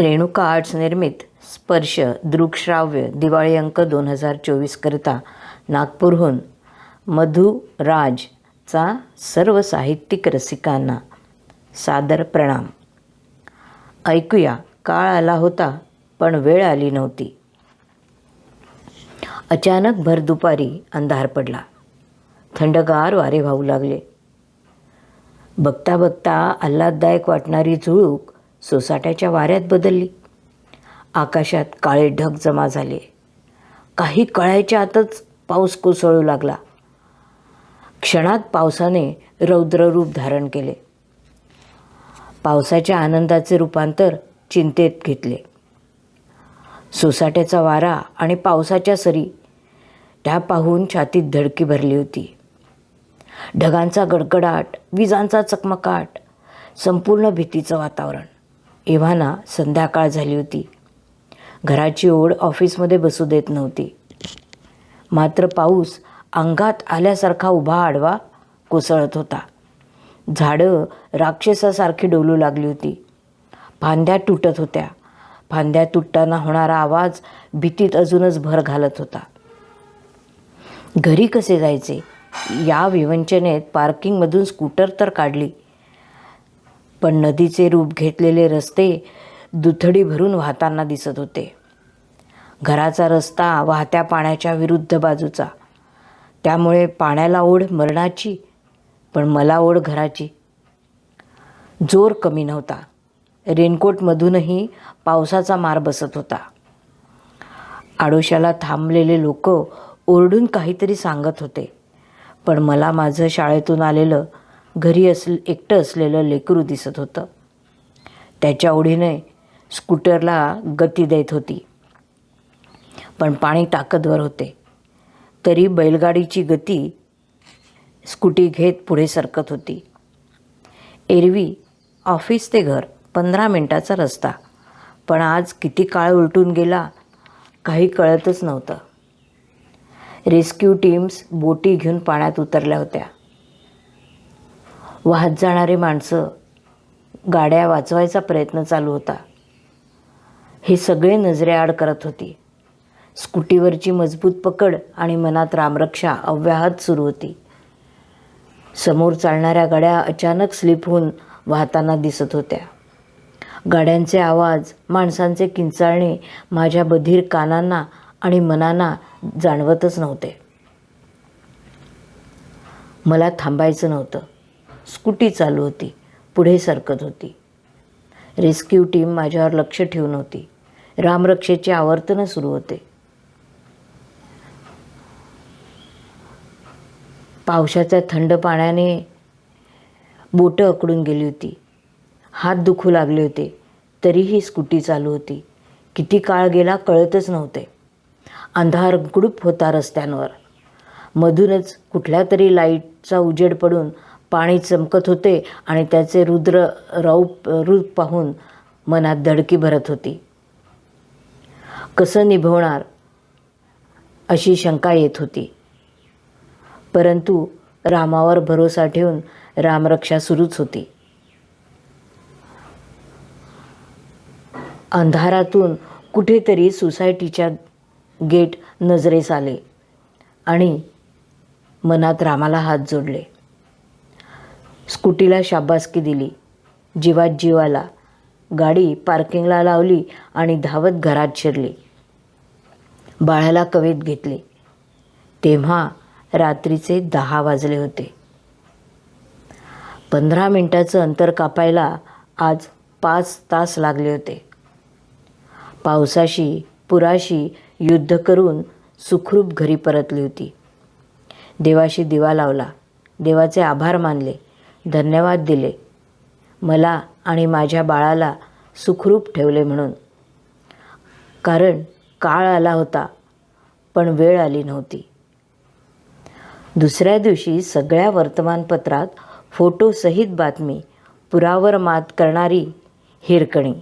Renuka arts निर्मित स्पर्श दृकश्राव्य दिवाळी अंक दोन हजार चोवीसकरिता नागपूरहून मधु राजचा सर्व साहित्यिक रसिकांना सादर प्रणाम. ऐकूया काळ आला होता पण वेळ आली नव्हती. अचानक भर दुपारी अंधार पडला. थंडगार वारे वाहू लागले. बघता बघता आल्हाददायक वाटणारी झुळूक सोसाट्याच्या वाऱ्यात बदलली. आकाशात काळे ढग जमा झाले. काही कळायच्या आतच पाऊस कोसळू लागला. क्षणात पावसाने रौद्ररूप धारण केले. पावसाच्या आनंदाचे रूपांतर चिंतेत घेतले. सोसाट्याचा वारा आणि पावसाच्या सरी त्या पाहून छातीत धडकी भरली होती. ढगांचा गडगडाट विजांचा चकमकाट संपूर्ण भीतीचं वातावरण. एव्हाना संध्याकाळ झाली होती. घराची ओढ ऑफिसमध्ये बसू देत नव्हती. मात्र पाऊस अंगात आल्यासारखा उभा आडवा कोसळत होता. झाडं राक्षसासारखी डोलू लागली होती. फांद्या तुटत होत्या. फांद्या तुटताना होणारा आवाज भीतीत अजूनच भर घालत होता. घरी कसे जायचे? या विवंचनेत पार्किंगमधून स्कूटर तर काढली. पण नदीचे रूप घेतलेले रस्ते दुथडी भरून वाहताना दिसत होते. घराचा रस्ता वाहत्या पाण्याच्या विरुद्ध बाजूचा. त्यामुळे पाण्याला ओढ मरणाची पण मला ओढ घराची. जोर कमी नव्हता. रेनकोटमधूनही पावसाचा मार बसत होता. आडोशाला थांबलेले लोक ओरडून काहीतरी सांगत होते. पण मला माझं शाळेतून आलेलं घरी अस एकटं असलेलं लेकरू दिसत होतं. त्याच्या ओढीने स्कूटरला गती देत होती. पण पाणी ताकदवर होते. तरी बैलगाडीची गती स्कूटी घेत पुढे सरकत होती. एरवी ऑफिस ते घर पंधरा मिनटाचा रस्ता. पण आज किती काळ उलटून गेला काही कळतच नव्हतं. रेस्क्यू टीम्स बोटी घेऊन पाण्यात उतरल्या होत्या. वाहत जाणारी माणसं गाड्या वाचवायचा प्रयत्न चालू होता. हे सगळे नजरेआड करत होती. स्कूटीवरची मजबूत पकड आणि मनात रामरक्षा अव्याहत सुरू होती. समोर चालणाऱ्या गाड्या अचानक स्लिप होऊन वाहताना दिसत होत्या. गाड्यांचे आवाज माणसांचे किंचाळणे माझ्या बधीर कानांना आणि मनांना जाणवतच नव्हते. मला थांबायचं नव्हतं. स्कूटी चालू होती. पुढे सरकत होती. रेस्क्यू टीम माझ्यावर लक्ष ठेवून होती. रामरक्षेचे आवर्तनं सुरू होते. पावसाच्या थंड पाण्याने बोटं अकडून गेली होती. हात दुखू लागले होते. तरीही स्कूटी चालू होती. किती काळ गेला कळतच नव्हते. अंधार गुडूप होता रस्त्यांवर. मधूनच कुठल्या तरी लाईटचा उजेड पडून पाणी चमकत होते आणि त्याचे रुद्र रौप रूप पाहून मनात धडकी भरत होती. कसं निभवणार अशी शंका येत होती. परंतु रामावर भरोसा ठेवून रामरक्षा सुरूच होती. अंधारातून कुठेतरी सोसायटीच्या गेट नजरेस आले आणि मनात रामाला हात जोडले. स्कूटीला शाबासकी दिली. जीवात जीवाला. गाडी पार्किंगला लावली आणि धावत घरात शिरली. बाळाला कवेत घेतले. तेव्हा रात्रीचे दहा वाजले होते. पंधरा मिनटाचं अंतर कापायला आज पाच तास लागले होते. पावसाशी पुराशी युद्ध करून सुखरूप घरी परतली होती. देवाशी दिवा लावला. देवाचे आभार मानले. धन्यवाद दिले. मला आणि माझ्या बाळाला सुखरूप ठेवले म्हणून. कारण काळ आला होता पण वेळ आली नव्हती. दुसऱ्या दिवशी सगळ्या वर्तमानपत्रात फोटोसहित बातमी पुरावर मात करणारी हिरकणी.